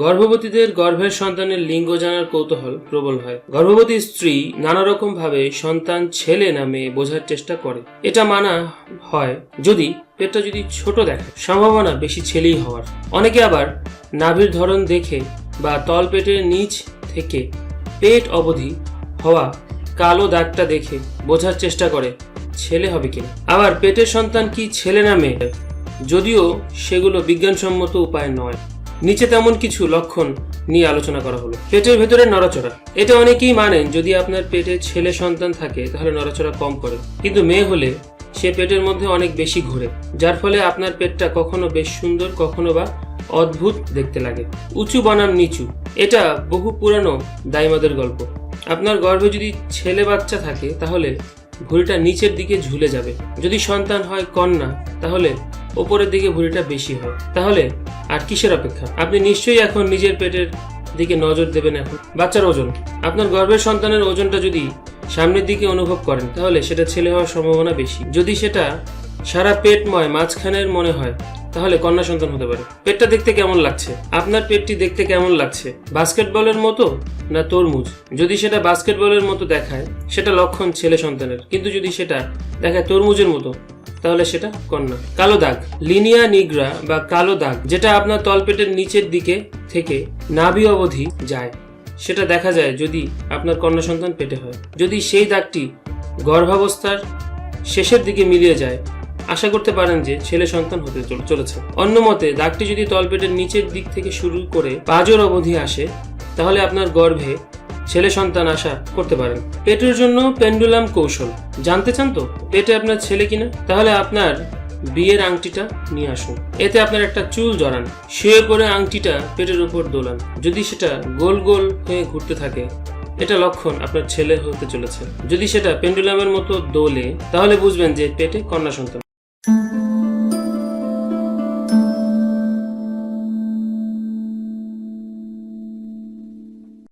গর্ভবতীদের গর্ভের সন্তানের লিঙ্গ জানার কৌতূহল প্রবল হয়। গর্ভবতী স্ত্রী নানা রকম ভাবে সন্তান ছেলে না মেয়ে বোঝার চেষ্টা করে। এটা মানা হয় যদি পেটটা যদি ছোট দেখে, সম্ভাবনা বেশি ছেলেই হওয়ার। অনেকে আবার নাভির ধরন দেখে বা তলপেটের নিচ থেকে পেট অবধি হওয়া কালো দাগটা দেখে বোঝার চেষ্টা করে, ছেলে হবে কিনা। আবার পেটের সন্তান কি ছেলে না মেয়ে? যদিও সেগুলো বিজ্ঞানসম্মত উপায় নয়। নিচে তেমন কিছু লক্ষণ নিয়ে আলোচনা করা হলো। পেটের ভেতরে নড়াচড়া। এটা অনেকেই মানেন, যদি আপনার পেটে ছেলে সন্তান থাকে, তাহলে নড়াচড়া কম করে। কিন্তু মেয়ে হলে সে পেটের মধ্যে অনেক বেশি ঘোরে, যার ফলে আপনার পেটটা কখনো বেশ সুন্দর, কখনো বা অদ্ভুত দেখতে লাগে। উঁচু বনাম নিচু। এটা বহু পুরানো দাইমাদের গল্প। আপনার গর্ভে যদি ছেলে বাচ্চা থাকে, তাহলে ভুঁড়িটা নিচের দিকে ঝুলে যাবে। যদি সন্তান হয় কন্যা, তাহলে ওপরের দিকে ভুঁড়িটা বেশি হয়। তাহলে আর কিসের অপেক্ষা? আপনি নিশ্চয়ই এখন নিজের পেটের দিকে নজর দেবেন এখন। বাচ্চার ওজন আপনার গর্ভের সন্তানের ওজনটা যদি সামনের দিকে অনুভব করেন, তাহলে সেটা ছেলে হওয়ার সম্ভাবনা বেশি। যদি সেটা সারা পেটময়, মাঝখানের মনে হয় তাহলে কন্যা সন্তান হতে পারে। পেটটা দেখতে কেমন লাগছে? আপনার পেটটি দেখতে কেমন লাগছে? বাস্কেটবলের মতো না তরমুজ? যদি সেটা বাস্কেটবলের মতো দেখায়, সেটা লক্ষণ ছেলে সন্তানের। কিন্তু যদি সেটা দেখায় তরমুজের মতো, তাহলে সেটা কন্যা। কালো দাগ, লিনিয়া নিগ্রা বা কালো দাগ, যেটা আপনার তলপেটের নিচের দিকে থেকে নাভি অবধি যায়। সেটা দেখা যায় যদি আপনার কন্যা সন্তান পেটে হয়। যদি সেই দাগটি গর্ভাবস্থার শেষের দিকে মিলিয়ে যায় আশা করতে পারেন যে ছেলে সন্তান হতে চলেছে। অন্য মতে, দাগটি যদি তলপেটের নিচের দিক থেকে শুরু করে পাজর অবধি আসে, তাহলে আপনার গর্ভে ছেলে সন্তান আশা করতে পারেন। পেটের জন্য পেন্ডুলাম কৌশল। জানতে চান তো, পেটে আপনার ছেলে কিনা? তাহলে আপনার বিয়ের আংটিটা নিয়ে আসুন। এতে আপনার একটা চুল জড়ান। শুয়ে পড়ে আংটিটা পেটের উপর দোলান। যদি সেটা গোল গোল হয়ে ঘুরতে থাকে, এটা লক্ষণ আপনার ছেলে হতে চলেছে। যদি সেটা পেন্ডুলামের মতো দোলে, তাহলে বুঝবেন যে পেটে কন্যা সন্তান।